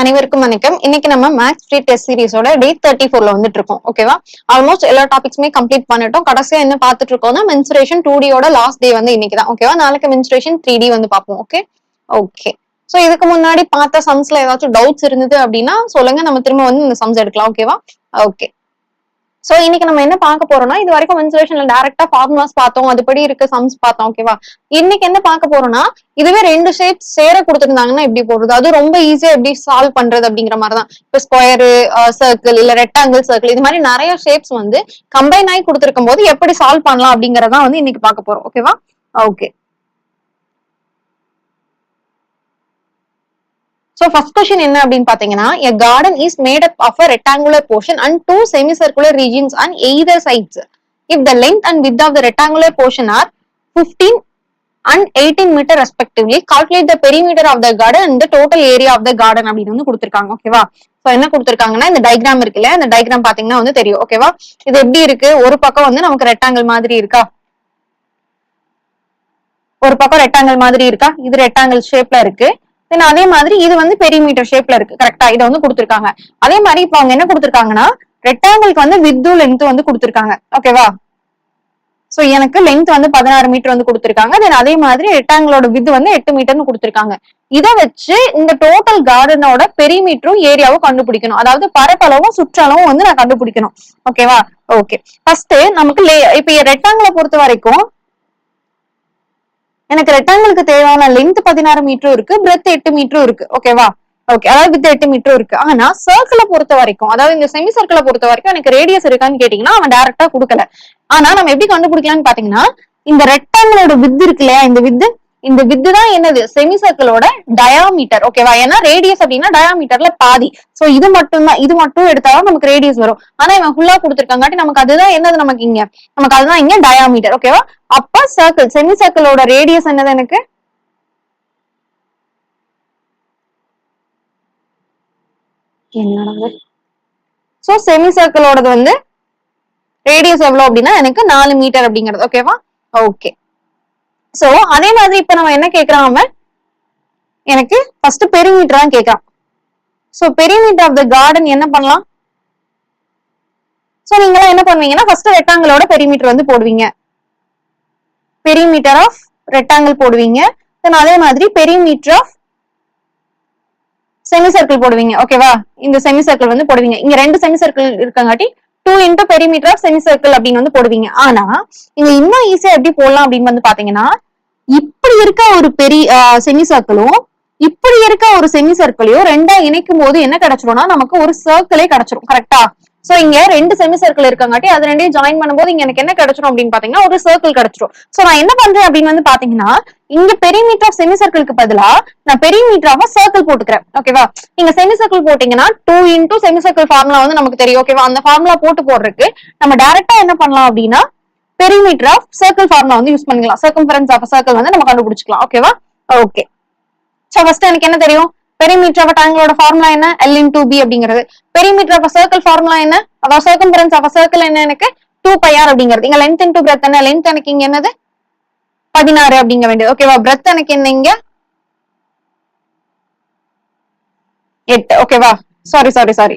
அனைவருக்கும் வணக்கம். இன்னைக்கு நம்ம மேக்ஸ் ஃப்ரீ டெஸ்ட் சீரிஸோட டே தேர்ட்டி ஃபோர்ல வந்துட்டு இருக்கோம். ஓகேவா ஆல்மோஸ்ட் எல்லா டாபிக்ஸுமே கம்ப்ளீட் பண்ணிட்டோம். கடைசியா என்ன பார்த்துட்டு இருக்கோம்னா மென்சுரேஷன் டூ டியோட லாஸ்ட் டே வந்து இன்னைக்கு தான். ஓகேவா நாளைக்கு மென்சுரேஷன் த்ரீ டி வந்து பார்ப்போம். ஓகே ஓகே சோ இதுக்கு முன்னாடி பார்த்த சம்ஸ்ல ஏதாச்சும் டவுட்ஸ் இருந்தது அப்படின்னா சொல்லுங்க. நம்ம திரும்ப வந்து இந்த சம்ஸ் எடுக்கலாம். ஓகேவா ஓகே சோ இன்னைக்கு நம்ம என்ன பார்க்க போறோம்னா இது வரைக்கும் மென்சுரேஷன்ல டேரக்டா ஃபார்முலாஸ் பார்த்தோம். அதுபடி இருக்க சம்ஸ் பார்த்தோம் ஓகேவா இன்னைக்கு என்ன பார்க்க போறோம்னா இதுவே ரெண்டு ஷேப்ஸ் சேர கொடுத்துருந்தாங்கன்னா எப்படி போடுறது அது ரொம்ப ஈஸியா எப்படி சால்வ் பண்றது அப்படிங்கிற மாதிரி தான் இப்ப ஸ்கொயரு சர்க்கிள் இல்ல ரெக்டாங்கிள் சர்க்கிள் இது மாதிரி நிறைய ஷேப்ஸ் வந்து கம்பைன் ஆகி கொடுத்துருக்கும் போது எப்படி சால்வ் பண்ணலாம் அப்படிங்கறதான் வந்து இன்னைக்கு பார்க்க போறோம் ஓகேவா ஓகே சோ ஃபர்ஸ்ட் கொஸ்டின் என்ன அப்படின்னு பாத்தீங்கன்னா a garden is made up of a rectangular portion and two semi circular regions and either sides if the length and width of the rectangular portion are fifteen and eighteen metre respectively calculate the perimeter of the garden and the total area of the garden அப்படின்னு வந்து கொடுத்துருக்காங்க ஓகேவா so என்ன கொடுத்துருக்காங்கன்னா இந்த diagram இருக்குல்ல இந்த diagram பாத்தீங்கன்னா வந்து தெரியும் ஓகேவா இது எப்படி இருக்கு ஒரு பக்கம் வந்து நமக்கு ரெக்டாங்கிள் மாதிரி இருக்கா ஒரு பக்கம் ரெக்டாங்கிள் மாதிரி இருக்கா இது ரெக்டாங்கிள் ஷேப்ல இருக்கு தென் அதே மாதிரி இது வந்து பெரிமீட்டர் ஷேப்ல இருக்கு. கரெக்டா இதை வந்து கொடுத்துருக்காங்க. அதே மாதிரி இப்போ அவங்க என்ன கொடுத்துருக்காங்கன்னா ரெக்டாங்கிள்க்கு வந்து வித்து லென்த் வந்து கொடுத்துருக்காங்க. ஓகேவா சோ எனக்கு லென்த் வந்து பதினாறு மீட்டர் வந்து கொடுத்துருக்காங்க. தென் அதே மாதிரி ரெக்டாங்கிளோட வித் வந்து எட்டு மீட்டர்னு கொடுத்துருக்காங்க. இதை வச்சு இந்த டோட்டல் கார்டனோட பெரிமீட்டரும் ஏரியாவும் கண்டுபிடிக்கணும். அதாவது பரப்பளவும் சுற்றளவும் வந்து நான் கண்டுபிடிக்கணும். ஓகேவா ஓகே ஃபர்ஸ்ட் நமக்கு இப்ப ரெக்டாங்கிளை பொறுத்த வரைக்கும் எனக்கு ரெக்டாங்கிளுக்கு தேவையான லென்த் பதினாறு மீட்டரும் இருக்கு பிரெத் எட்டு மீட்டரும் இருக்கு. ஓகேவா ஓகே அதாவது வித் எட்டு மீட்டரும் இருக்கு. ஆனா சர்க்கிளை பொறுத்த வரைக்கும் அதாவது இந்த செமி சர்க்கிளை பொறுத்த வரைக்கும் எனக்கு ரேடியஸ் இருக்கான்னு கேட்டீங்கன்னா அவன் டேரக்டா கொடுக்கல. ஆனா நம்ம எப்படி கண்டுபிடிக்கலாம்னு பாத்தீங்கன்னா இந்த ரெக்டாங்கிளோட வித் இருக்கு இல்லையா? இந்த வித்து இந்த வித்து தான் என்னது? செமி சர்க்கிளோட டயாமீட்டர் ஓகேவா ஏன்னா ரேடியஸ் அப்படின்னா டயாமீட்டர்ல பாதி. சோ இது மட்டும் தான் இது மட்டும் எடுத்தாலும் நமக்கு ரேடியஸ் வரும். ஆனா இவன் ஃபுல்லா கொடுத்துருக்காங்காட்டி நமக்கு அதுதான் என்னது நமக்கு இங்க? நமக்கு அதுதான் இங்க டயாமீட்டர் ஓகேவா அப்ப சர்க்கிள் செமி சர்க்கிளோட ரேடியஸ் என்னது எனக்கு? என்னடா சோ செமி சர்க்கிளோடது வந்து ரேடியஸ் எவ்வளவு அப்படின்னா எனக்கு நாலு மீட்டர் அப்படிங்கிறது ஓகேவா ஓகே சோ அதே மாதிரி இப்ப நம்ம என்ன கேட்கறான் அவன்? எனக்கு ஃபர்ஸ்ட் பெரிமீட்டர் தான் கேக்குறான். So perimeter of the garden என்ன பண்ணலாம்? சோ நீங்க என்ன பண்ணுவீங்கன்னா ஃபர்ஸ்ட் ரெக்டாங்கிளோட பெரிமீட்டர் வந்து போடுவீங்க. பெரிமீட்டர் ஆஃப் ரெக்டாங்கிள் போடுவீங்க. தென் அதே மாதிரி பெரிமீட்டர் ஆஃப் செமி சர்க்கிள் போடுவீங்க ஓகேவா இந்த செமி சர்க்கிள் வந்து போடுவீங்க. இங்க ரெண்டு semi circle இருக்கங்காட்டி two into perimeter of semi circle அப்படின்னு வந்து போடுவீங்க. ஆனா இங்க இன்னும் ஈஸியா எப்படி போடலாம் அப்படின்னு வந்து பாத்தீங்கன்னா இப்படி இருக்க ஒரு பெரிய செமி சர்க்கிளும் இப்படி இருக்க ஒரு செமி சர்க்கிளையும் ரெண்டா இணைக்கும் போது என்ன கிடைச்சிரும்னா நமக்கு ஒரு சர்க்கிளே கிடைச்சிரும் கரெக்டா சோ இங்க ரெண்டு செமி சர்க்கிள் இருக்கங்காட்டி அது ரெண்டையும் ஜாயின் பண்ணும்போது இங்க எனக்கு என்ன கிடைச்சிரும் அப்படின்னு பாத்தீங்கன்னா ஒரு சர்க்கிள் கிடைச்சிரும். சோ நான் என்ன பண்றேன் அப்படின்னு வந்து பாத்தீங்கன்னா இங்க பெரிமீட்டர் ஆஃப் செமி சர்க்கிளுக்கு பதிலா நான் பெரிமீட்டர் ஆஃப் சர்க்கிள் போட்டுக்கிறேன் ஓகேவா நீங்க செமி சர்க்கிள் போட்டீங்கன்னா two into semi circle formula வந்து நமக்கு தெரியும் ஓகேவா அந்த ஃபார்முலா போட்டு போடுறதுக்கு நம்ம டைரக்டா என்ன பண்ணலாம் அப்படின்னா பெரிமீட்டர் ஆஃப் சர்க்கிள் ஃபார்முலா வந்து யூஸ் பண்ணிக்கலாம். சர்க்கம்ஃபரன்ஸ் ஆஃப் சர்க்கிள் வந்து நம்ம கண்டுபிடிச்சிக்கலாம். ஓகேவா ஓகே சோ ஃபர்ஸ்ட் எனக்கு என்ன தெரியும்? பெரிமீட்டர் ஆஃப் டாங்கிளோட ஃபார்முலா என்ன? எல் இன் டூ பி அப்படிங்கிறது பெரிமீட்டர் ஆஃப் சர்க்கிள் ஃபார்முலா என்ன? அதாவது சர்க்கம்ஃபரன்ஸ் ஆஃப் சர்க்கிள் என்ன எனக்கு? டூ பை ஆர் அப்படிங்கிறது. இங்க லென்த் இன்டூ பிரெத் என்ன? லென்த் எனக்கு இங்க என்னது? பதினாறு அப்படிங்க வேண்டியது. ஓகேவா பிரெத் எனக்கு என்ன இங்க? எட்டு. ஓகேவா sorry sorry sorry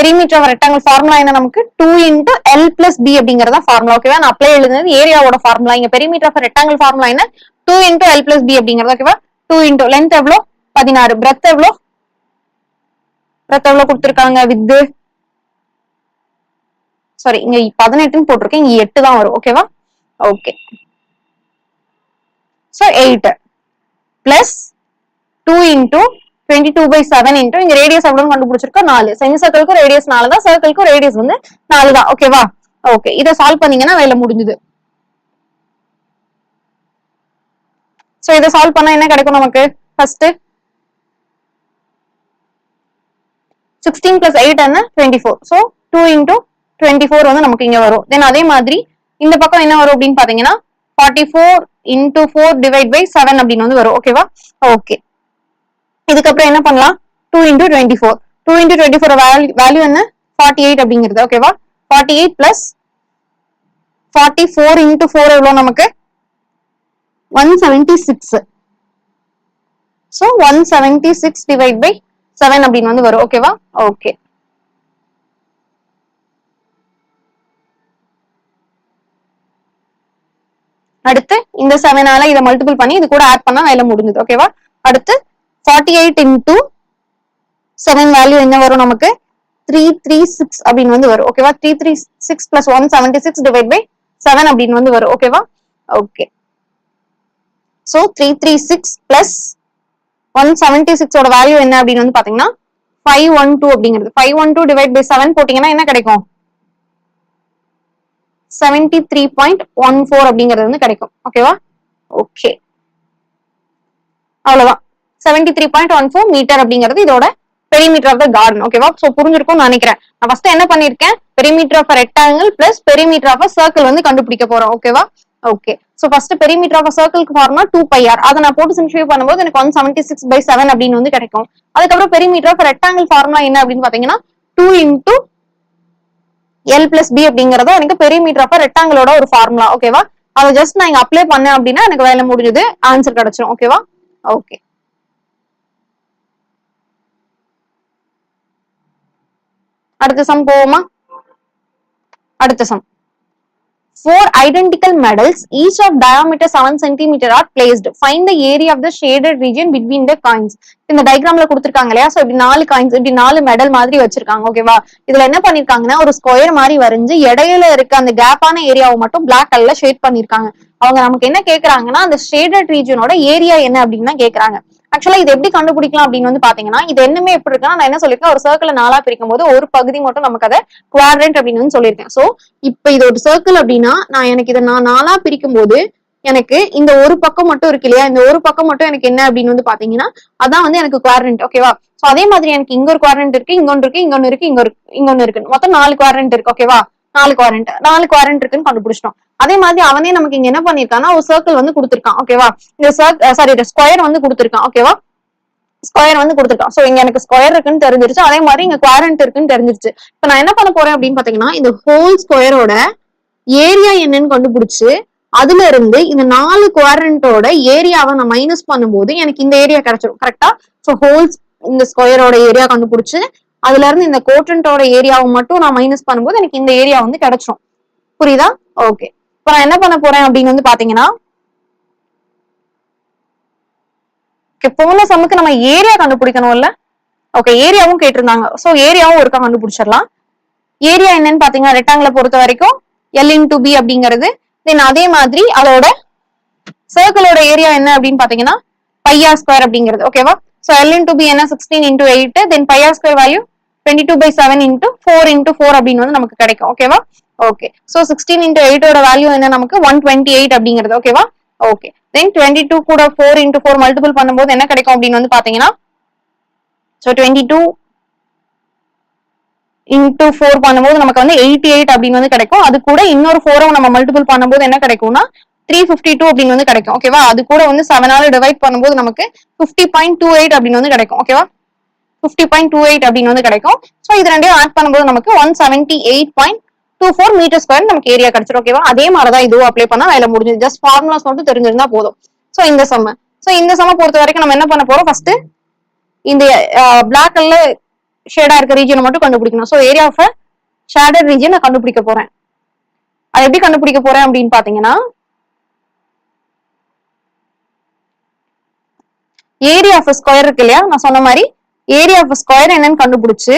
perimeter of rectangle formula என்ன நமக்கு? Two into L plus B அப்படிங்கறத ஃபார்முலா ஓகேவா நான் அப்ளை எழுதுனது ஏரியாவோட ஃபார்முலா இங்க பெரிமீட்டர் ஆஃப் ரெக்டாங்கிள் ஃபார்முலா என்ன? Two into L plus B அப்படிங்கறது ஓகேவா டூ இன்டூ லென்த் எவ்வளோ? பதினாறு. பிரெத் எவ்வளோ? பிரெத் எவ்வளோ கொடுத்துருக்காங்க? வித்து சாரி இங்க பதினெட்டுன்னு போட்டிருக்கேன். இங்க எட்டு தான் வரும். ஓகேவா okay so eight plus two into twenty two by seven into இங்க ரேடியஸ் எவ்வளவு கண்டுபிடிச்சிருக்கோம் நாலு. செமி சர்க்கிள்க்கு ரேடியஸ் நாலு தான் சர்க்கிள்க்கு ரேடியஸ் வந்து நாலு தான் ஓகேவா ஓகே இதை சால்வ் பண்ணீங்கன்னா வேலை முடிஞ்சுது. சோ இதை சால்வ் பண்ணா என்ன கிடைக்கும் நமக்கு? ஃபர்ஸ்ட் சிக்ஸ்டீன் பிளஸ் எயிட் என்ன? Twenty four so two into twenty four வந்து நமக்கு இங்க வரும். தென் அதே மாதிரி இந்த பக்கம் என்ன வரும் அப்படின்னு பாத்தீங்கன்னா forty four into four divide by seven அப்படின்னு வந்து வரும். ஓகேவா ஓகே இதுக்கப்புறம் என்ன பண்ணலாம்? Two into twenty four two into twenty four value என்ன? ஃபார்ட்டி எயிட் அப்படிங்கிறது. ஓகேவா forty eight plus forty four into four எவ்வளோ நமக்கு? One seventy six so one seventy six divide by seven அப்படின்னு வந்து வரும். ஓகேவா ஓகே அடுத்து இந்த செவனால இதை மல்டிபிள் பண்ணி இது கூட ஆட் பண்ணா வேலை முடிஞ்சது. ஓகேவா அடுத்து forty eight into seven value என்ன வரும் நமக்கு? த்ரீ த்ரீ சிக்ஸ் அப்படின்னு வந்து வரும். ஓகேவா three three six plus one seventy six divide by seven அப்படின்னு வந்து வரும். ஓகேவா okay so three three six plus one seventy சிக்ஸோட value என்ன அப்படின்னு வந்து பாத்தீங்கன்னா ஃபைவ் ஒன் டூ அப்படிங்கிறது. Five one two divide by seven போட்டீங்கன்னா என்ன கிடைக்கும்? Seventy three point one four அப்படிங்கிறது வந்து கிடைக்கும். ஓகேவா ஓகே அவ்வளவுதான். Seventy three point one four metre அப்படிங்கிறது இதோட பெரிமீட்டர் ஆஃப் த கார்டன் ஓகேவா சோ புரிஞ்சிருக்கும்னு நினைக்கிறேன். நான் ஃபர்ஸ்ட் என்ன பண்ணிருக்கேன் perimeter of rectangle plus perimeter of circle வந்து கண்டுபிடிக்க போறோம். ஓகேவா okay so first perimeter of சர்க்கிள்க்கு formula two pi R அதை நான் போட்டு சிம்பிளிஃபை பண்ணும்போது எனக்கு one seventy six by seven அப்படின்னு வந்து கிடைக்கும். அதுக்கப்புறம் பெரிமீட்டர் ஆஃப் ரெக்டாங்கிள் ஃபார்முலா என்ன அப்படின்னு பாத்தீங்கன்னா two into L plus B அப்படிங்கறதும் எனக்கு பெரிமீட்டர் ஆஃப் ரெக்டாங்கிளோட ஒரு ஃபார்முலா ஓகேவா அதை ஜஸ்ட் நான் இங்க அப்ளை பண்ணேன் அப்படின்னா எனக்கு வேலை முடிஞ்சது. ஆன்சர் கிடைச்சிடும் ஓகேவா ஓகே அடுத்த சம் போவோமா? அடுத்த sum Four identical medals, each of diameter 7 cm are placed. Find the area of the shaded region between the coins. இந்த டயக்ராம்ல கொடுத்திருக்காங்க இல்லையா? சோ இப்படி நாலு காயின்ஸ் இப்படி நாலு மெடல் மாதிரி வச்சிருக்காங்க ஓகேவா இதுல என்ன பண்ணிருக்காங்கன்னா ஒரு ஸ்கொயர் மாதிரி வரைஞ்சு இடையில இருக்க அந்த கேப்பான ஏரியாவை மட்டும் பிளாக் கலர்ல ஷேட் பண்ணிருக்காங்க. அவங்க நமக்கு என்ன கேக்குறாங்கன்னா அந்த ஷேடட் ரீஜனோட ஏரியா என்ன அப்படின்னு தான் கேக்குறாங்க. ஆக்சுவலா இது எப்படி கண்டுபிடிக்கலாம் அப்படின்னு வந்து பாத்தீங்கன்னா இது என்னமே எப்படி இருக்குன்னா நான் என்ன சொல்லிருக்கேன் ஒரு சர்க்கிள் நாளா பிரிக்கும் போது ஒரு பகுதி மட்டும் நமக்கு அதை குவாட்ரண்ட் அப்படின்னு வந்து சொல்லியிருக்கேன். சோ இப்ப இது ஒரு சர்க்கிள் அப்படின்னா நான் எனக்கு இதை நான் நாளா பிரிக்கும் போது எனக்கு இந்த ஒரு பக்கம் மட்டும் இருக்கு இல்லையா? இந்த ஒரு பக்கம் மட்டும் எனக்கு என்ன அப்படின்னு வந்து பாத்தீங்கன்னா அதான் வந்து எனக்கு குவாரண்ட் ஓகேவா சோ அதே மாதிரி எனக்கு இங்க ஒரு குவாரண்ட் இருக்கு இங்க ஒன்று இருக்கு இங்க ஒன்று இருக்கு இங்க ஒரு இங்க ஒன்று இருக்கு. மொத்தம் நாலு குவாரண்ட் இருக்கு ஓகேவா நாலு குவாரண்ட் நாலு குவாரண்ட் இருக்குன்னு கண்டுபிடிச்சிட்டோம். அதே மாதிரி அவனே நமக்கு இங்க என்ன பண்ணிருக்கான்னா ஒரு சர்க்கிள் வந்து கொடுத்துருக்கான். ஓகேவா இந்த சாரி ஸ்கொயர் வந்து கொடுத்துருக்கான். ஓகேவா ஸ்கொயர் வந்து கொடுத்துருக்கான். சோ இங்க எனக்கு ஸ்கொயர் இருக்குன்னு தெரிஞ்சிருச்சு. அதே மாதிரி இங்க குவாரண்ட் இருக்குன்னு தெரிஞ்சிருச்சு. இப்ப நான் என்ன பண்ண போறேன் அப்படின்னு பாத்தீங்கன்னா இந்த ஹோல் ஸ்கொயரோட ஏரியா என்னன்னு கண்டுபிடிச்சு அதுல இருந்து இந்த நாலு குவாரண்டோட ஏரியாவை நான் மைனஸ் பண்ணும்போது எனக்கு இந்த ஏரியா கிடைச்சிடும் கரெக்டா ஸோ ஹோல்ஸ் இந்த ஸ்கொயரோட ஏரியா கண்டுபிடிச்சு அதுல இருந்து இந்த கோட்டன்ட்டோட ஏரியாவை மட்டும் நான் மைனஸ் பண்ணும்போது எனக்கு இந்த ஏரியா வந்து கிடைச்சிரும். புரியுதா? ஓகே இப்ப நான் என்ன பண்ண போறேன் அப்படின்னு வந்து பாத்தீங்கன்னா போன சம்முக்கு நம்ம ஏரியா கண்டுபிடிக்கணும்ல? ஓகே ஏரியாவும் கேட்டிருந்தாங்க. சோ ஏரியாவும் ஒருக்கா கண்டுபிடிச்சிடலாம். ஏரியா என்னன்னு பாத்தீங்கன்னா ரெக்டாங்கிளை பொறுத்த வரைக்கும் எல் இன்டு பி அப்படிங்கிறது. தென் அதே மாதிரி அதோட சர்க்கிளோட ஏரியா என்ன அப்படின்னு பாத்தீங்கன்னா பையா ஸ்கொயர் அப்படிங்கிறது. ஓகேவா so L into B என்ன? Sixteen into eight then pi r square value twenty two by seven into four into four அப்படின்னு வந்து நமக்கு கிடைக்கும் ஓகேவா ஓகே சோ சிக்ஸ்டீன் இன்ட்டு எயிட்டோட வேல்யூ என்ன நமக்கு? ஒன் டுவெண்ட்டி எயிட் அப்படிங்கிறது ஓகேவா ஓகே தென் டுவெண்ட்டி டூ கூட ஃபோர் இன்டூ ஃபோர் மல்டிபிள் பண்ணும்போது என்ன கிடைக்கும் அப்படின்னு வந்து பாத்தீங்கன்னா so twenty two into four பண்ணும்போது நமக்கு வந்து எயிட்டி எயிட் அப்படின்னு வந்து கிடைக்கும். அது கூட இன்னொரு ஃபோரும் நம்ம மல்டிபிள் பண்ணும்போது என்ன கிடைக்கும்னா த்ரீ ஃபிஃப்டி டூ அப்படின்னு வந்து கிடைக்கும் ஓகேவா அது கூட வந்து செவனால டிவைட் பண்ணும்போது நமக்கு ஃபிஃப்டி பாயிண்ட் டூ எயிட் அப்படின்னு வந்து கிடைக்கும் ஓகேவா ஃபிஃப்டி பாயிண்ட் டூ எயிட் அப்படின்னு வந்து கிடைக்கும். ஸோ இது ரெண்டையும் ஆட் பண்ணும்போது நமக்கு one seventy eight point two four metre square நமக்கு ஏரியா கிடைச்சிரும் ஓகேவா அதே மாதிரி தான் இதுவும் அப்ளை பண்ணா வேலை முடிஞ்சது ஜஸ்ட் ஃபார்முலாஸ் மட்டும் தெரிஞ்சிருந்தா போதும். ஸோ இந்த சம்ம ஸோ இந்த சம்ம பொறுத்த வரைக்கும் நம்ம என்ன பண்ண போறோம்? ஃபர்ஸ்ட் இந்த பிளாக் கலர் ஷேடா இருக்க ரீஜனை மட்டும் கண்டுபிடிக்கணும். So area of shaded region நான் கண்டுபிடிக்க போறேன். அது எப்படி கண்டுபிடிக்க போறேன் அப்படின்னு பாத்தீங்கன்னா ஏரியா ஆஃப் ஸ்கொயர் இருக்கு இல்லையா? நான் சொன்ன மாதிரி ஏரியா ஆஃப் ஸ்கொயர் என்னன்னு கண்டுபிடிச்சு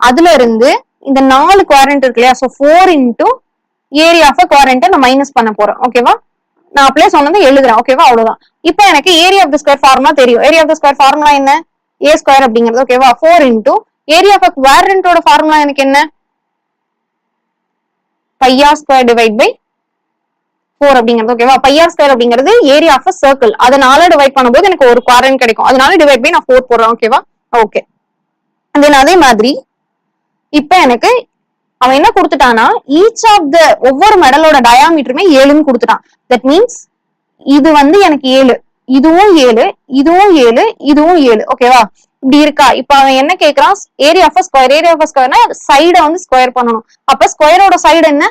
அதுல இருந்து இந்த நாலு குவாரண்ட் இருக்கு இல்லையா? So four into area of குவாரண்ட்டை நான் மைனஸ் பண்ண போறேன். ஓகேவா நான் அப்படியே சொன்னது எழுதுறேன். ஓகேவா அவ்வளவுதான். இப்போ எனக்கு area of the square formula தெரியும். Area of the square formula என்ன? ஏ ஸ்கொயர் அப்படிங்கிறது. ஓகேவா ஃபோர் இன்டூ ஏரியா ஆஃப் குவாரண்டோட ஃபார்முலா எனக்கு என்ன? Pi r square divide by four அப்படிங்கிறது. ஓகேவா பையார் ஸ்கொயர் அப்படிங்கிறது ஏரியா ஆஃப் சர்க்கிள் அதனால டிவைட் பண்ணும்போது எனக்கு ஒரு குவாரண்ட் கிடைக்கும். அதனால டிவைட் பை நான் ஃபோர் போடுறேன். ஓகேவா ஓகே தென் அதே மாதிரி இப்ப எனக்கு அவன் என்ன கொடுத்துட்டானா ஈச் ஆஃப் த ஒவ்வொரு மெடலோட டயாமீட்டருமே ஏழுன்னு கொடுத்துட்டான். தட் மீன்ஸ் இது வந்து எனக்கு ஏழு. இதுவும் ஏழு இதுவும் ஏழு இதுவும் ஏழு. ஓகேவா இப்படி இருக்கா? இப்ப அவன் என்ன கேக்குறான்? Area of square area of ஸ்கொயர்னா சைடை வந்து ஸ்கொயர் பண்ணணும். அப்ப ஸ்கொயரோட சைடு என்ன?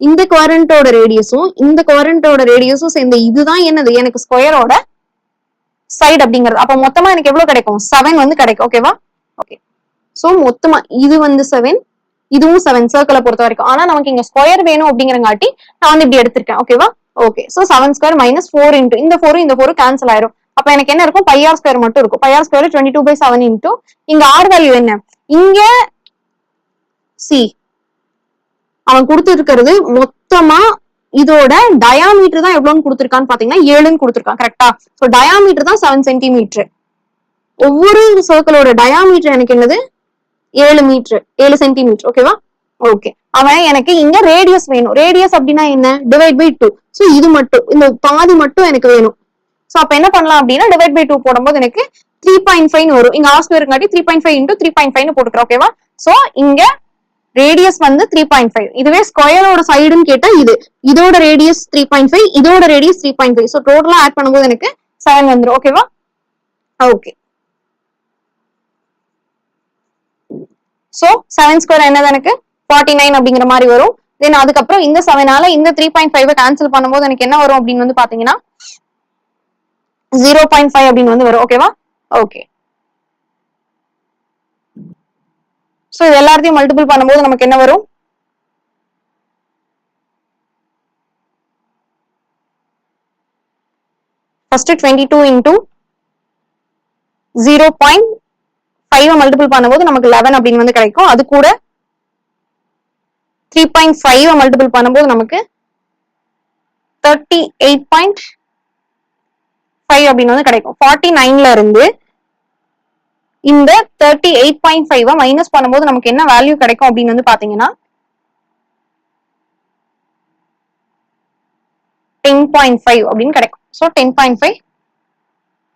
இந்த குவாரண்டோட ரேடியஸும் இந்த குவாரண்டோட ரேடியஸும் சேர்ந்த இதுதான் என்னது? எனக்கு ஸ்கொயரோட சைடு அப்படிங்கிறது. அப்ப மொத்தமா எனக்கு எவ்வளவு கிடைக்கும்? செவன் வந்து கிடைக்கும். ஓகேவா ஓகே சோ மொத்தமா இது வந்து செவன் இதுவும் செவன் சர்க்கிளை பொறுத்த வரைக்கும். ஆனா நமக்கு இங்க ஸ்கொயர் வேணும் அப்படிங்கிறங்காட்டி நான் வந்து இப்படி எடுத்திருக்கேன். ஓகேவா okay so seven square minus four into இந்த ஃபோரும் இந்த ஃபோரும் கேன்சல் ஆயிரும். அப்ப எனக்கு என்ன இருக்கும்? பையார் ஸ்கொயர் மட்டும் இருக்கும். Pi r square twenty two by seven into இங்க ஆர் வேல்யூ என்ன? இங்க சி அவன் கொடுத்துருக்கிறது மொத்தமா இதோட டயாமீட்டர் தான் எவ்வளவுன்னு கொடுத்துருக்கான்னு பாத்தீங்கன்னா ஏழுன்னு கொடுத்துருக்கான் கரெக்டா டயாமீட்டர் தான் செவன் சென்டிமீட்டர் ஒவ்வொரு சர்க்கிளோட டயாமீட்டர் எனக்கு என்னது? ஏழு மீட்டர் ஏழு சென்டிமீட்டர் ஓகேவா ஓகே அவன் எனக்கு இங்க ரேடியஸ் வேணும். ரேடியஸ் அப்படின்னா என்ன? டிவைட் பை டூ ஸோ இது மட்டும் இந்த பாதி மட்டும் எனக்கு வேணும். ஸோ அப்ப என்ன பண்ணலாம் அப்படின்னா டிவைட் பை டூ போடும்போது எனக்கு த்ரீ பாயிண்ட் ஃபைவ் வரும். இங்க r ஸ்கொயருங்காட்டி three point five into three point five போட்டுக்கிறோம் ஓகேவா ஸோ இங்க ரேடியஸ் வந்து த்ரீ பாயிண்ட் ஃபைவ் இதுவே ஸ்கொயரோட சைடுன்னு கேட்டா இது. இதோட ரேடியஸ் த்ரீ பாயிண்ட் ஃபைவ் இதோட radius three point five so டோட்டலா ஆட் பண்ணும்போது எனக்கு செவன் வந்துடும் ஓகேவா ஓகே சோ செவன் ஸ்கொயர் என்னது எனக்கு? ஃபார்ட்டி நைன் அப்படிங்கிற மாதிரி வரும். தென் அதுக்கப்புறம் இந்த செவனால இந்த த்ரீ பாயிண்ட் ஃபைவ் கேன்சல் பண்ணும்போது எனக்கு என்ன வரும் அப்படின்னு வந்து பாத்தீங்கன்னா ஜீரோ பாயிண்ட் ஃபைவ் அப்படின்னு வந்து வரும். ஓகேவா ஓகே சோ இது எல்லாத்தையும் மல்டிபிள் பண்ணும்போது நமக்கு என்ன வரும்? First twenty two into zero point five multiple பண்ணும்போது நமக்கு லெவன் அப்படின்னு வந்து கிடைக்கும். அது கூட த்ரீ பாயிண்ட் ஃபைவ் மல்டிபிள் பண்ணும்போது நமக்கு தேர்ட்டி எயிட் பாயிண்ட் ஃபைவ் அப்படின்னு வந்து கிடைக்கும். ஃபார்ட்டி நைன்ல இருந்து இந்த thirty eight point five minus பண்ணும்போது நமக்கு என்ன வேல்யூ கிடைக்கும் அப்படின்னு வந்து பாத்தீங்கன்னா டென் பாயிண்ட் ஃபைவ் அப்படின்னு கிடைக்கும். So ten point five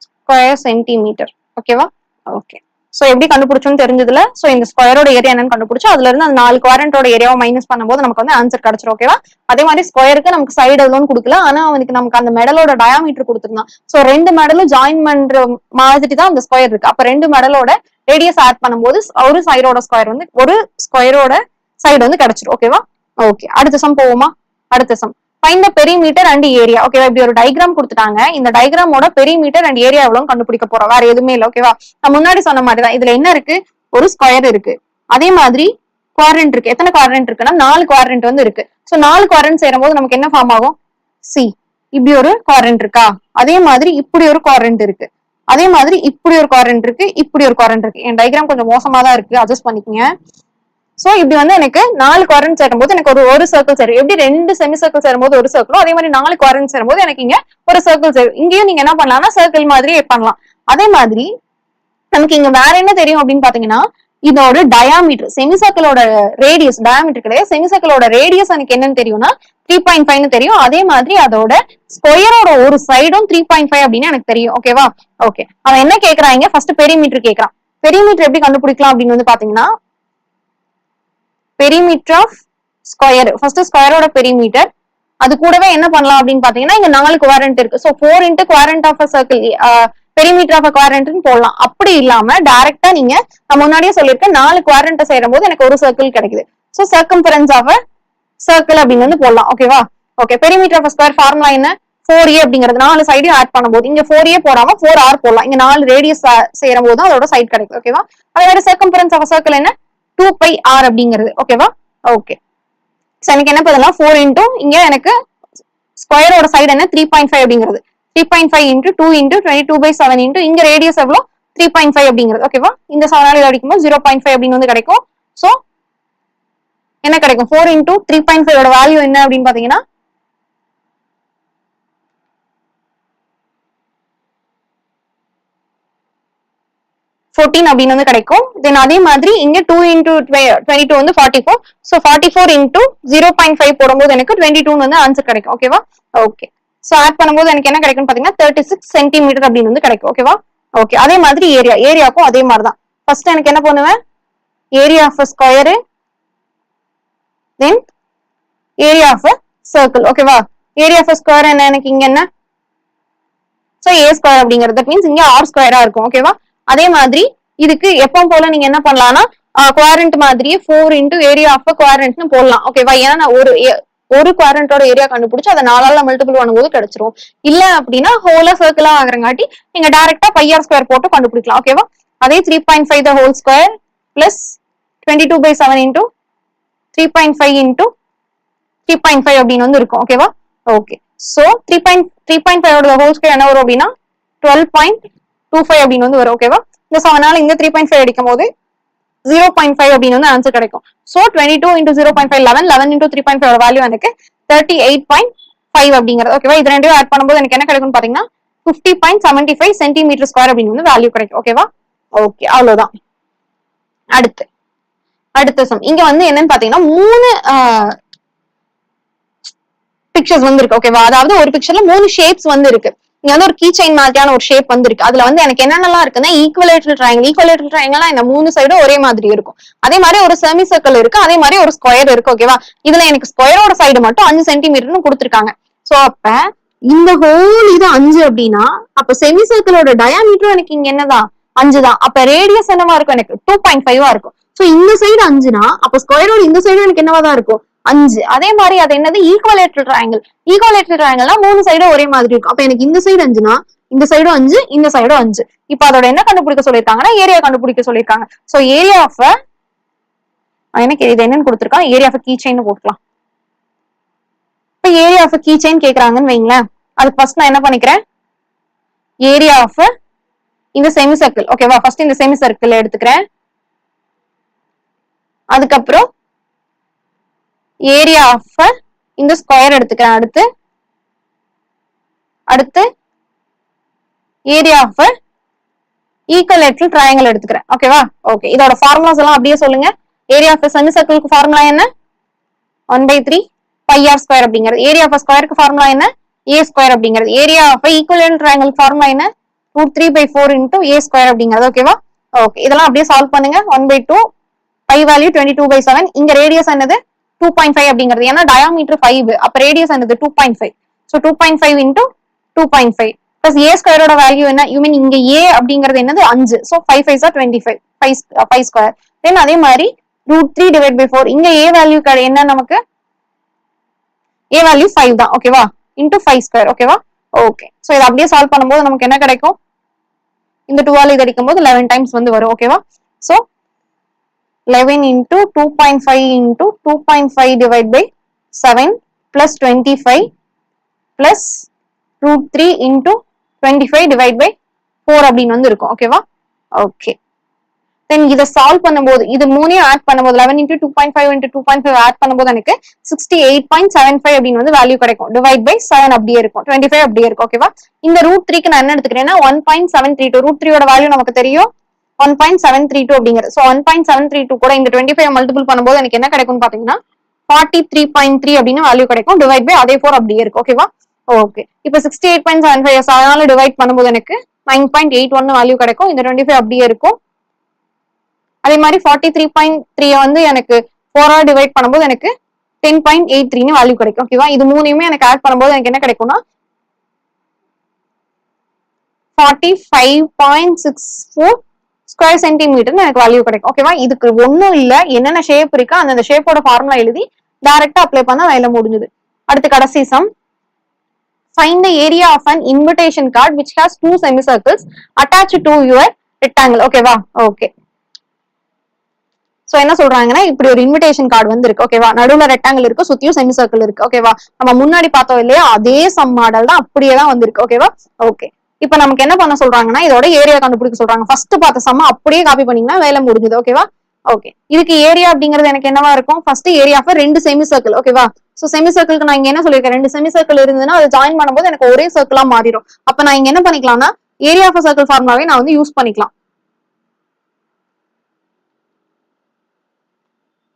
square centimetre ஓகேவா ஓகே சோ எப்படி கண்டுபிடிச்சோம்னு தெரிஞ்சதுல சோ இந்த ஸ்கொயரோட ஏரியா என்னன்னு கண்டுபிடிச்சு அதுல இருந்து அந்த நாலு குவாரண்டோட ஏரியாவை மைனஸ் பண்ணும்போது நமக்கு வந்து ஆன்சர் கிடைச்சிரும் ஓகேவா அதே மாதிரி ஸ்கொயருக்கு நமக்கு சைடு எவ்வளோன்னு கொடுக்கல ஆனா அவனுக்கு நமக்கு அந்த மெடலோட டயாமீட்டர் கொடுத்துருந்தான். சோ ரெண்டு மெடலும் ஜாயின் பண்ற மாதிரி தான் அந்த ஸ்கொயர் இருக்கு. அப்ப ரெண்டு மெடலோட ரேடியஸ் ஆட் பண்ணும்போது ஒரு சைடோட ஸ்கொயர் வந்து ஒரு ஸ்கொயரோட சைடு வந்து கிடைச்சிரும் ஓகேவா ஓகே அடுத்த சம் போவோமா? அடுத்த sum find the perimeter and area ஓகேவா இப்படி ஒரு டயக்ராம் கொடுத்துட்டாங்க. இந்த டயக்ராமோட பெரிமீட்டர் அண்ட் ஏரியா எவ்வளவு கண்டுபிடிக்க போறோம். வேற எதுவுமே இல்ல. ஓகேவா நான் முன்னாடி சொன்ன மாதிரி தான் இதுல என்ன இருக்கு? ஒரு ஸ்கொயர் இருக்கு. அதே மாதிரி குவாரண்ட் இருக்கு. எத்தனை குவாரண்ட் இருக்குன்னா நாலு குவாரண்ட் வந்து இருக்கு. சோ நாலு குவாரண்ட் சேரும் போது நமக்கு என்ன ஃபார்ம் ஆகும்? சி இப்படி ஒரு குவாரண்ட் இருக்கா? அதே மாதிரி இப்படி ஒரு குவாரண்ட் இருக்கு. அதே மாதிரி இப்படி ஒரு குவாரண்ட் இருக்கு. இப்படி ஒரு குவாரண்ட் இருக்கு. என் டயக்ராம் கொஞ்சம் மோசமா தான் இருக்கு. அட்ஜஸ்ட் பண்ணிக்கங்க. சோ இப்படி வந்து எனக்கு நாலு குவாரண்ட் சேரும்போது எனக்கு ஒரு ஒரு சர்க்கிள் சேரும். எப்படி ரெண்டு செமி சர்க்கிள் சேரும்போது ஒரு சர்க்கிளும் அதே மாதிரி நாலு குவாரண்ட் சேரும்போது எனக்கு இங்க ஒரு சர்க்கிள் சேரும். இங்கேயும் நீங்க என்ன பண்ணலாம்னா சர்க்கிள் மாதிரி பண்ணலாம். அதே மாதிரி நமக்கு இங்க வேற என்ன தெரியும் அப்படின்னு பாத்தீங்கன்னா இதோட டயாமீட்டர் செமிசர்க்கிளோட ரேடியஸ் டயாமீட்டர் கிடையாது. செமி சர்க்கிளோட ரேடியஸ் எனக்கு என்னன்னு தெரியும்னா த்ரீ பாயிண்ட் ஃபைவ்னு தெரியும். அதே மாதிரி அதோட ஸ்கொயரோட ஒரு சைடும் த்ரீ பாயிண்ட் ஃபைவ் அப்படின்னு எனக்கு தெரியும். ஓகேவா ஓகே அவன் என்ன கேக்குறாங்க ஃபர்ஸ்ட் பெரிமீட்டர் கேக்குறான். பெரிமீட்டர் எப்படி கண்டுபிடிக்கலாம் அப்படின்னு வந்து பாத்தீங்கன்னா பெரிமீட்டர் ஆஃப் ஸ்கொயர் ஃபர்ஸ்ட் ஸ்கொயரோட பெரிமீட்டர் அது கூடவே என்ன பண்ணலாம் அப்படின்னு பாத்தீங்கன்னா இங்க நாலு குவாரண்ட் இருக்கு. So four into quadrant of a circle perimeter of குவாரண்ட்னு போடலாம். அப்படி இல்லாம டைரக்டா நீங்க நான் முன்னாடியே சொல்லியிருக்கேன் நாலு குவாரண்ட்டை சேரும் போது எனக்கு ஒரு சர்க்கிள் கிடைக்குது. சோ சர்க்கம்பரன்ஸ் ஆஃப் சர்க்கிள் அப்படின்னு வந்து போடலாம். ஓகேவா okay perimeter of square formula என்ன? ஃபோர் ஏ அப்படிங்கிறது நாலு சைடையும் ஆட் பண்ணும்போது இங்க ஃபோர் ஏ போடாம ஃபோர் ஆர் போடலாம். இங்க நாலு ரேடியஸ் சேரும் போது அதோட சைட் கிடைக்கும் ஓகேவா அதோட சர்க்கம்பரன்ஸ் ஆஃப் சர்க்கிள் என்ன? டூ பை ஆர் அப்படிங்கிறது. ஓகேவா ஓகே சோ எனக்கு என்ன பண்ணலாம் ஃபோர் இன்டூ இங்க எனக்கு ஸ்கொயரோட சைடு என்ன? த்ரீ பாயிண்ட் ஃபைவ் அப்படிங்கிறது. Three point five into two into twenty two by seven into இங்க ரேடியஸ் எவ்வளோ? த்ரீ பாயிண்ட் ஃபைவ் அப்படிங்கிறது. ஓகேவா இந்த செவனால அடிக்கும்போது ஜீரோ பாயிண்ட் ஃபைவ் அப்படின்னு வந்து கிடைக்கும். சோ என்ன கிடைக்கும்? Four into three point five value என்ன அப்படின்னு பாத்தீங்கன்னா ஃபோர்டீன் அப்படின்னு வந்து கிடைக்கும். தென் அதே மாதிரி இங்க டூ இன்டூ டுவெண்ட்டி டூ வந்து forty four so forty four into zero point five போடும்போது எனக்கு டுவெண்ட்டி டூ வந்து ஆன்சர் கிடைக்கும். ஓகேவா ஓகே ஸோ ஆட் பண்ணும்போது எனக்கு என்ன கிடைக்கும் பாத்தீங்கன்னா தேர்ட்டி சிக்ஸ் சென்டிமீட்டர் அப்படின்னு வந்து கிடைக்கும். ஓகேவா ஓகே அதே மாதிரி ஏரியா ஏரியாக்கும் அதே மாதிரி தான் ஃபர்ஸ்ட் எனக்கு என்ன பண்ணுவேன்? Area of square then area of circle ஓகேவா ஏரியா ஆஃப் ஸ்கொயர் என்ன? எனக்கு இங்க என்ன? ஸோ ஏ ஸ்கொயர் அப்படிங்கிறது. மீன்ஸ் இங்க ஆர் ஸ்கொயரா இருக்கும். ஓகேவா அதே மாதிரி இதுக்கு எப்பவும் போல நீங்க என்ன பண்ணலாம்னா குவாரண்ட் மாதிரியே ஃபோர் இன்டூ ஏரியா ஆஃப் குவாரண்ட்னு போடலாம். ஓகேவா ஏன்னா நான் ஒரு ஏ- ஒரு குவாரண்டோட ஏரியா கண்டுபிடிச்சு அதை நாலால மல்டிபிள் பண்ணும்போது கிடைச்சிரும். இல்ல அப்படின்னா ஹோலா சர்க்கிளா ஆகுறங்காட்டி நீங்க டைரக்டா பையர் ஸ்கொயர் போட்டு கண்டுபிடிக்கலாம். ஓகேவா அதே three point five the whole square plus twenty two by seven into three point five into three point five அப்படின்னு வந்து இருக்கும். ஓகேவா okay so three point three point five whole square என்ன வரும் அப்படின்னா டுவெல் பாயிண்ட் டூ ஃபைவ் அப்படின்னு வந்து வரும் ஓகேவா இந்த செவனால இந்த த்ரீ பாயிண்ட் ஃபைவ் அடிக்கும் போது ஜீரோ பாயிண்ட் ஃபைவ் அப்படின்னு வந்து ஆன்சர் கிடைக்கும். So twenty two into zero point five eleven eleven into three point five value எனக்கு தேர்ட்டி எயிட் பாயிண்ட் ஃபைவ் அப்படிங்கிறது ஓகேவா இது ரெண்டையும் ஆட் பண்ணும்போது எனக்கு என்ன கிடைக்கும்னு பாத்தீங்கன்னா fifty point seventy five centimetre square அப்படின்னு வந்து வேல்யூ கிடைக்கும் ஓகேவா ஓகே அவ்வளவுதான். அடுத்து அடுத்த சம் இங்க வந்து என்னன்னு பாத்தீங்கன்னா மூணு பிக்சர்ஸ் வந்து இருக்கு ஓகேவா அதாவது ஒரு பிக்சர்ல மூணு ஷேப்ஸ் வந்து இருக்கு இங்க வந்து ஒரு கீ செயின் மாதிரியான ஒரு ஷேப் வந்திருக்கு. அதுல வந்து எனக்கு என்னென்னலாம் இருக்குன்னா ஈக்குவலேட்டல் ட்ரையாங்கிள் ஈக்குவலேட்டல் ட்ரையாங்கிள் இந்த மூணு சைடும் ஒரே மாதிரி இருக்கும். அதே மாதிரி ஒரு செமி சர்க்கிள் இருக்கு அதே மாதிரி ஒரு ஸ்கொயர் இருக்கு ஓகேவா இதுல எனக்கு ஸ்கொயரோட சைடு மட்டும் அஞ்சு சென்டிமீட்டர்னு கொடுத்துருக்காங்க. சோ அப்ப இந்த ஹோல் இது அஞ்சு அப்படின்னா அப்ப செமி சர்க்கிளோட டயாமீட்டரும் எனக்கு இங்க என்னதான் அஞ்சு தான். அப்ப ரேடியஸ் என்னவா இருக்கும்? எனக்கு டூ பாயிண்ட் ஃபைவா இருக்கும். சோ இந்த சைடு அஞ்சுனா அப்ப ஸ்கொயரோட இந்த சைடு எனக்கு என்னவா தான் இருக்கும்? அஞ்சு. அதே மாதிரி அது என்னது? ஈக்குவலேட்டர் ட்ரையாங்கிள் ஈக்குவலேட்டர் ட்ரையாங்கிள்னா மூணு சைடும் ஒரே மாதிரி இருக்கும். அப்ப எனக்கு இந்த சைடு அஞ்சுனா இந்த சைடும் அஞ்சு இந்த சைடும் அஞ்சு. இப்ப அதோட என்ன கண்டுபிடிக்க சொல்லியிருக்காங்கன்னா ஏரியா கண்டுபிடிக்க சொல்லியிருக்காங்க. சோ ஏரியா ஆஃப் எனக்கு இது என்னன்னு கொடுத்துருக்கான்? ஏரியா ஆஃப் கீ செயின் போட்டுக்கலாம் இப்ப ஏரியா ஆஃப் கீ செயின் கேக்குறாங்கன்னு வைங்களேன். அது ஃபர்ஸ்ட் நான் என்ன பண்ணிக்கிறேன்? ஏரியா ஆஃப் இந்த செமி சர்க்கிள் ஓகேவா ஃபர்ஸ்ட் இந்த செமி சர்க்கிள் எடுத்துக்கிறேன். அதுக்கப்புறம் ஏரியா ஆஃப் இந்த ஸ்கொயர் எடுத்துக்கிறேன். அடுத்து அடுத்து ஏரியா ஆஃப் ஈக்குவலேட்டல் ட்ரையாங்கல் எடுத்துக்கிறேன். ஓகேவா ஓகே இதோட ஃபார்முலாஸ் எல்லாம் அப்படியே சொல்லுங்க. ஏரியா ஆஃப் செமி சர்க்கிளுக்கு ஃபார்முலா என்ன? One by three pi r square அப்படிங்கிறது. ஏரியா ஆஃப் ஸ்கொயருக்கு ஃபார்முலா என்ன? ஏ ஸ்கொயர் அப்படிங்கிறது. Area of equilateral triangle formula என்ன? Root three by four into A square அப்படிங்கிறது. ஓகேவா ஓகே இதெல்லாம் அப்படியே சால்வ் பண்ணுங்க. One by two pi value twenty two by seven இங்க ரேடியஸ் என்னது? டூ பாயிண்ட் ஃபைவ் அப்படிங்கிறது. ஏன்னா டயாமீட்டர் ஃபைவ் அப்ப ரேடியஸ் என்னது? Two point five so two point five into two point five plus A ஸ்கொயரோட வேல்யூ என்ன? You mean இங்க ஏ அப்படிங்கிறது என்னது? அஞ்சு. So five five sir twenty five five five square then அதே மாதிரி root three divide by four இங்க A value என்ன நமக்கு? ஏ வேல்யூ ஃபைவ் தான். ஓகேவா இன்டூ ஃபைவ் ஸ்கொயர் ஓகேவா ஓகே ஸோ இதை அப்படியே சால்வ் பண்ணும்போது நமக்கு என்ன கிடைக்கும்? இந்த டுவால் இது அடிக்கும் போது லெவன் டைம்ஸ் வந்து வரும். ஓகேவா so eleven into two point five into two point five divide by seven plus twenty five plus root three into twenty five divide by four அப்படின்னு வந்து இருக்கும் ஓகேவா ஓகே தென் இதை சால்வ் பண்ணும்போது இது மூணையும் ஆட் பண்ணும்போது eleven into two point five into two point five add பண்ணும்போது எனக்கு sixty eight point seven five அப்படின்னு வந்து வேல்யூ கிடைக்கும். டிவைட் பை செவன் அப்படியே இருக்கும். டுவெண்ட்டி ஃபைவ் அப்படியே இருக்கும். ஓகேவா இந்த ரூட் த்ரீக்கு நான் என்ன எடுத்துக்கிறேன்னா one point seven three two root த்ரீயோட வேல்யூ நமக்கு தெரியும். One point seven three two அப்படிங்கிற so one point seven three two கூட இந்த டுவெண்ட்டி ஃபைவ் மல்டிபிள் பண்ணும்போது எனக்கு என்ன கிடைக்கும்னு பாத்தீங்கன்னா ஃபார்ட்டி த்ரீ பாயிண்ட் த்ரீ அப்படின்னு வேல்யூ கிடைக்கும். டிவைட் பை அதே ஃபோர் அப்படியே இருக்கு. ஓகேவா ஓகே இப்போ sixty eight point seven five அதனால டிவைட் பண்ணும்போது எனக்கு nine point eight one value கிடைக்கும். இந்த டுவெண்ட்டி ஃபைவ் அப்படியே இருக்கும். அதே மாதிரி ஃபார்ட்டி த்ரீ பாயிண்ட் த்ரீ வந்து எனக்கு ஃபோரா டிவைட் பண்ணும்போது எனக்கு டென் பாயிண்ட் எயிட் த்ரீனு வேல்யூ கிடைக்கும். ஓகேவா இது மூணையுமே எனக்கு ஆட் பண்ணும்போது எனக்கு என்ன கிடைக்கும்னா forty five point six four square சென்டிமீட்டர்னு எனக்கு வேல்யூ கிடைக்கும். ஓகேவா இதுக்கு ஒன்றும் இல்லை. என்னென்ன ஷேப் இருக்கோ அந்த ஷேப்போட ஃபார்முலா எழுதி டைரக்டா அப்ளை பண்ணா வேலை முடிஞ்சுது. அடுத்து கடைசி sum find the area of an invitation card which has two semi circles attach to your rectangle ஓகேவா ஓகே சோ என்ன சொல்றாங்கன்னா இப்படி ஒரு இன்விடேஷன் கார்டு வந்து இருக்கு ஓகேவா நடுவுல ரெக்டாங்கிள் இருக்கு சுத்தியும் செமி சர்க்கிள் இருக்கு ஓகேவா நம்ம முன்னாடி பார்த்தோம் இல்லையா? அதே சம் மாடல் தான் அப்படியே தான் வந்திருக்கு ஓகேவா ஓகே இப்ப நமக்கு என்ன பண்ண சொல்றாங்கன்னா இதோட ஏரியா கண்டுபிடிக்க சொல்றாங்க. ஃபர்ஸ்ட் பார்த்த சம அப்படியே காப்பி பண்ணீங்கன்னா வேலை முடிஞ்சது ஓகேவா ஓகே இதுக்கு ஏரியா அப்படிங்கிறது எனக்கு என்னவா இருக்கும்? ஃபர்ஸ்ட் ஏரியா ஆஃப் ரெண்டு செமி சர்க்கிள் ஓகேவா சோ செமி சர்க்கிளுக்கு நான் இங்க என்ன சொல்லியிருக்கேன்? ரெண்டு செமி சர்க்கிள் இருந்ததுன்னா அது ஜாயின் பண்ணும்போது எனக்கு ஒரே சர்க்கிளா மாறிடும். அப்ப நான் இங்க என்ன பண்ணிக்கலாம்னா ஏரியா ஆஃப் சர்க்கிள் ஃபார்முலாவே நான் வந்து யூஸ் பண்ணிக்கலாம்.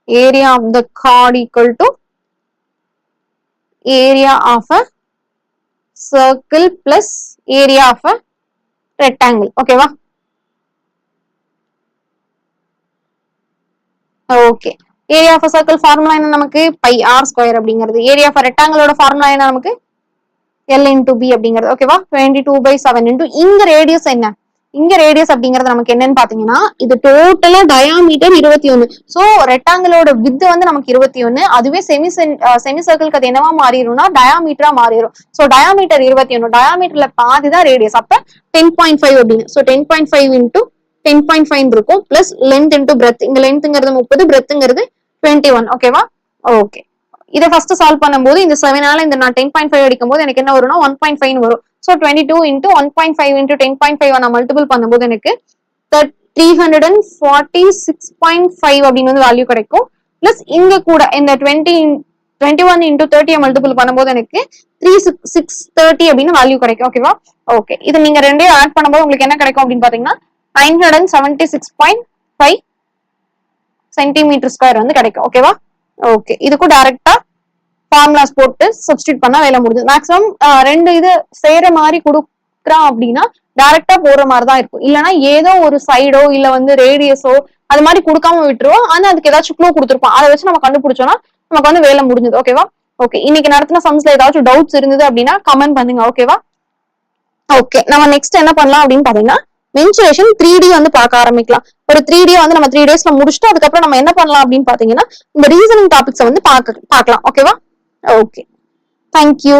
Area of the chord equal to area of a circle plus area of a rectangle ஓகேவா okay area of circle formula என்ன நமக்கு? பை ஆர் ஸ்கொயர் அப்படிங்கிறது. ஏரியா ஆஃப் ரெக்டாங்கிளோட ஃபார்முலா என்ன நமக்கு? எல் இன்டூ பி அப்படிங்கிறது. ஓகேவா twenty two by seven into இங்க ரேடியஸ் என்ன? இங்க ரேடியஸ் அப்படிங்கிறது நமக்கு என்னன்னு பாத்தீங்கன்னா இது டோட்டலா டயாமீட்டர் இருபத்தி ஒன்னு சோ ரெக்டாங்கிளோட வித் வந்து நமக்கு இருபத்தி ஒன்னு அதுவே செமி செமி சர்க்கிள்க்கு அது என்னவா மாறிடும்னா டயாமீட்டரா மாறிடும். சோ டயாமீட்டர் இருபத்தி ஒன்னு டயாமீட்டர்ல பாதி தான் ரேடியஸ் அப்ப டென் பாயிண்ட் ஃபைவ் அப்படின்னு. So ten point five into ten point five இருக்கும். பிளஸ் லென்த் இன்டூ பிரெத் இங்க லென்த்ங்கிறது முப்பது பிரெத்துங்கிறது டுவெண்ட்டி ஒன் ஓகேவா ஓகே இதை ஃபர்ஸ்ட் சால்வ் பண்ணும்போது இந்த செவனால இந்த நான் டென் பாயிண்ட் ஃபைவ் அடிக்கும் போது எனக்கு என்ன வரும்னா ஒன் பாயிண்ட் ஃபைவ் வரும். So twenty two into one point five into ten point five நான் மல்டிபிள் பண்ணும்போது எனக்கு three hundred and forty six point five அப்படின்னு வந்து வேல்யூ கிடைக்கும். பிளஸ் இங்க கூட இந்த டுவெண்ட்டி டுவெண்ட்டி ஒன் இன்டூ தேர்ட்டியை மல்டிபிள் பண்ணும்போது எனக்கு த்ரீ சிக்ஸ் சிக்ஸ் தேர்ட்டி அப்படின்னு வேல்யூ கிடைக்கும் ஓகேவா ஓகே இது நீங்க ரெண்டையும் ஆட் பண்ணும்போது உங்களுக்கு என்ன கிடைக்கும் அப்படின்னு பாத்தீங்கன்னா nine hundred and seventy six point five centimetre square வந்து கிடைக்கும் ஓகேவா ஓகே இதுக்கும் டைரக்டா ஃபார்முலாஸ் போட்டு சப்ஸ்டியூட் பண்ணா வேலை முடிஞ்சது. மேக்ஸிமம் ரெண்டு இது செய்யற மாதிரி கொடுக்குறான் அப்படின்னா டைரக்டா போற மாதிரி தான் இருக்கும். இல்லைன்னா ஏதோ ஒரு சைடோ இல்ல வந்து ரேடியஸோ அது மாதிரி கொடுக்காம விட்டுருவோம். ஆனா அதுக்கு ஏதாச்சும் க்ளூ கொடுத்துருப்போம். அதை வச்சு நம்ம கண்டுபிடிச்சோம்னா நமக்கு வந்து வேலை முடிஞ்சது. ஓகேவா ஓகே இன்னைக்கு நடத்தின சம்ஸ்ல ஏதாச்சும் டவுட்ஸ் இருந்தது அப்படின்னா கமெண்ட் பண்ணுங்க. ஓகேவா ஓகே நம்ம நெக்ஸ்ட் என்ன பண்ணலாம் அப்படின்னு பாத்தீங்கன்னா மென்சுரேஷன் த்ரீ டி வந்து பார்க்க ஆரம்பிக்கலாம். ஒரு த்ரீ டி வந்து நம்ம த்ரீ டேஸ்ல முடிச்சுட்டு அதுக்கப்புறம் நம்ம என்ன பண்ணலாம் அப்படின்னு பாத்தீங்கன்னா இந்த ரீசனிங் டாபிக்ஸை வந்து பார்க்க பார்க்கலாம். ஓகேவா ஓகே தேங்க்யூ